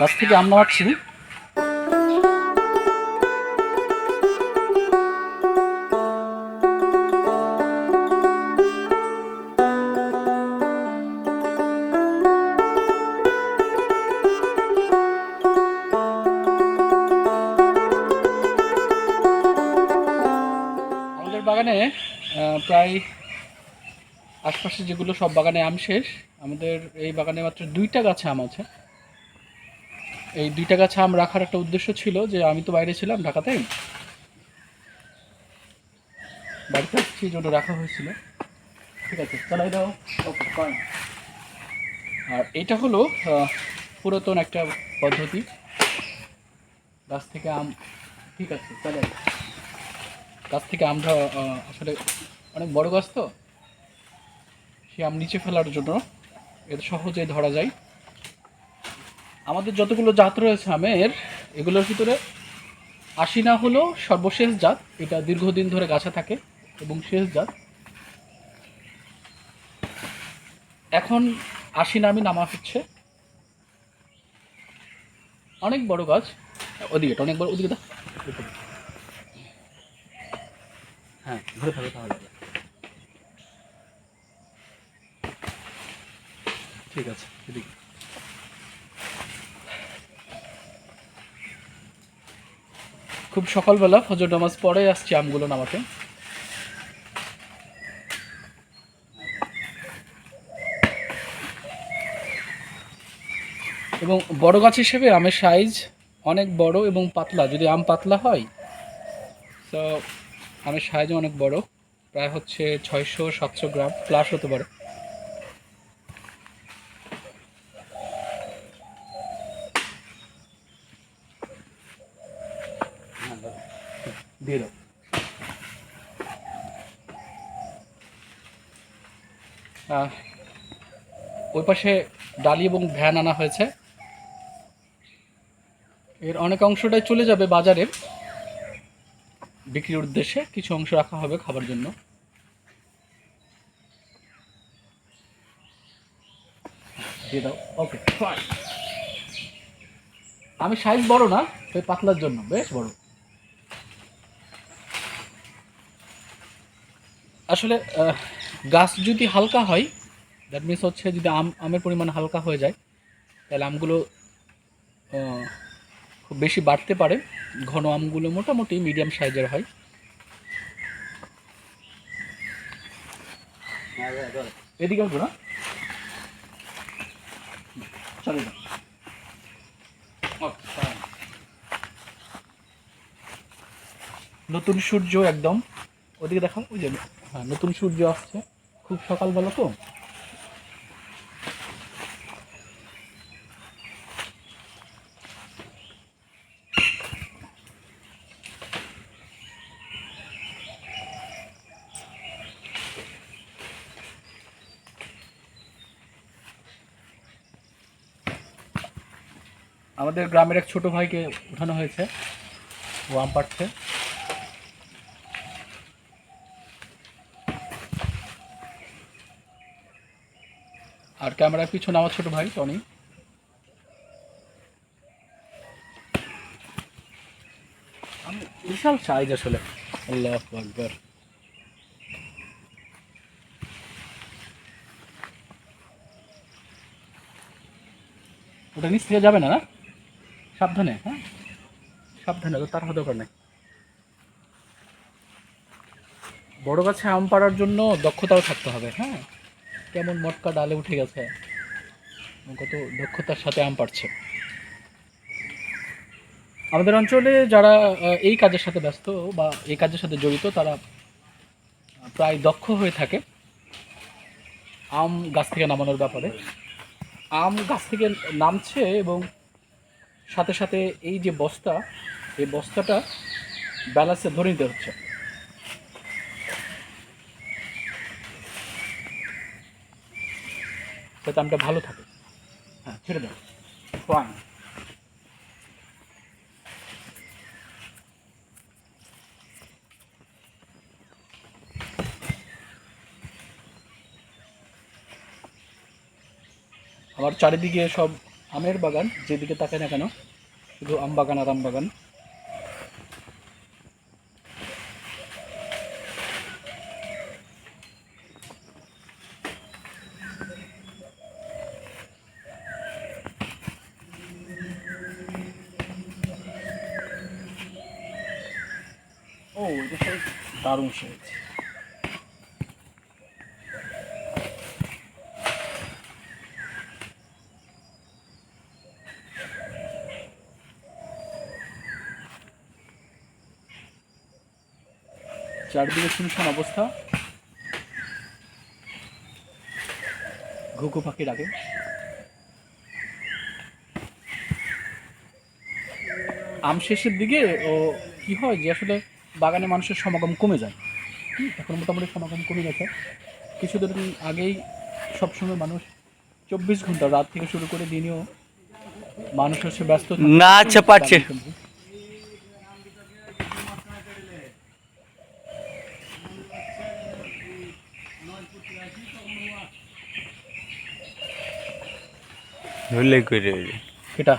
গাছ থেকে আম নামাচ্ছি বাগানে প্রায় আশপাশে যেগুলো সব বাগানে আম শেষ আমাদের এই বাগানে মাত্র দুইটা গাছে আম আছে। এই দুইটা গাছে আম রাখার একটা উদ্দেশ্য ছিল যে আমি তো বাইরে ছিলাম ঢাকাতে। বাড়িতে এই জন্য রাখা হয়েছিল। ঠিক আছে চালাই দাও। আর এটা হলো পুরাতন একটা পদ্ধতি। গাছ থেকে আম ঠিক আছে চালাই। গাছ থেকে আহ, আসলে অনেক বড় গাছ তো। সে আম নিচে ফেলার জন্য। এটা সহজে ধরা যায়। আমাদের যতগুলো জাত রয়েছে আমের, এগুলোর ভিতরে আশিনা হলো সর্বশেষ জাত, এটা দীর্ঘদিন ধরে গাছে থাকে এবং শেষ জাত। এখন আশিনা আমি নামা হচ্ছে। অনেক বড় গাছ। ওদিকে অনেক বড়, ওদিকে হ্যাঁ ঘুরে থাকবে তাহলে। ঠিক আছে, এদিকে। খুব সকালবেলা ফজর নামাজ পরে আসছি আমগুলো নামাতে। এবং বড় গাছ হিসেবে আমের সাইজ অনেক বড় এবং পাতলা, যদি আম পাতলা হয়, তো আমের সাইজও অনেক বড়, প্রায় হচ্ছে ছয়শো সাতশো গ্রাম প্লাস হতে পারে। দিয়ে দাও ওই পাশে ডালি এবং ভ্যান আনা হয়েছে। এর অনেক অংশটাই চলে যাবে বাজারে। বিক্রির উদ্দেশ্যে কিছু অংশ রাখা হবে খাবার জন্য। দিয়ে দাও। ওকে আমি সাইজ বড় না ওই পাতলার জন্য, বেশ বড়। আসলে গাছ যদি হালকা হয় দ্যাট মিনস হচ্ছে যদি আম, আমের পরিমাণ হালকা হয়ে যায়, তাহলে আমগুলো খুব বেশি বাড়তে পারে। ঘন আমগুলো মোটামুটি মিডিয়াম সাইজের হয়। এদিকে আসব না? চলে নতুন সূর্য একদম। ওদিকে দেখাও ওই যে হ্যাঁ নতুন সূর্য আসছে। খুব সকালবেলা তো। আমাদের গ্রামের এক ছোট ভাইকে উঠানো হয়েছে, ও আম আর ক্যামেরার পিছনে আমার ছোট ভাই, টনি। বিশাল সাইজ আসলে। আল্লাহ ওটা নিচ থেকে যাবে না না? সাবধানে হ্যাঁ? সাবধানে, তো তার হতে দরকার নেই। বড় গাছে আম পাড়ার জন্য দক্ষতাও থাকতে হবে হ্যাঁ? কেমন মটকা ডালে উঠে গেছে। কত দক্ষতার সাথে আম পাড়ছে। আমাদের অঞ্চলে যারা এই কাজের সাথে ব্যস্ত বা এই কাজের সাথে জড়িত, তারা প্রায় দক্ষ হয়ে থাকে আম গাছ থেকে নামানোর ব্যাপারে। আম গাছ থেকে নামছে এবং সাথে সাথে এই যে বস্তা, এই বস্তাটা ব্যালেন্সে ধরে নিতে হচ্ছে। যাতে আমটা ভালো থাকে। হ্যাঁ ছেড়ে দাও। ফাইন আমার চারিদিকে সব আমের বাগান, যেদিকে তাকায় না কেন, শুধু আম বাগান আর আম বাগান। ও, এটা দারুণ সেরেছে চারদিকে শুনশান অবস্থা। ঘুঘু পাখি ডাকে আম শেষের দিকে ও কি হয় যে আসলে বাগানে মানুষের সমাগম কমে যায়। এখন মোটামুটি সমাগম কমে গেছে। কিছুদিন আগেই সবসময় মানুষ চব্বিশ ঘণ্টা রাত থেকে শুরু করে দিনেও মানুষ হচ্ছে ব্যস্ত না আচ্ছা পাচ্ছে ধরলে করে। এটা।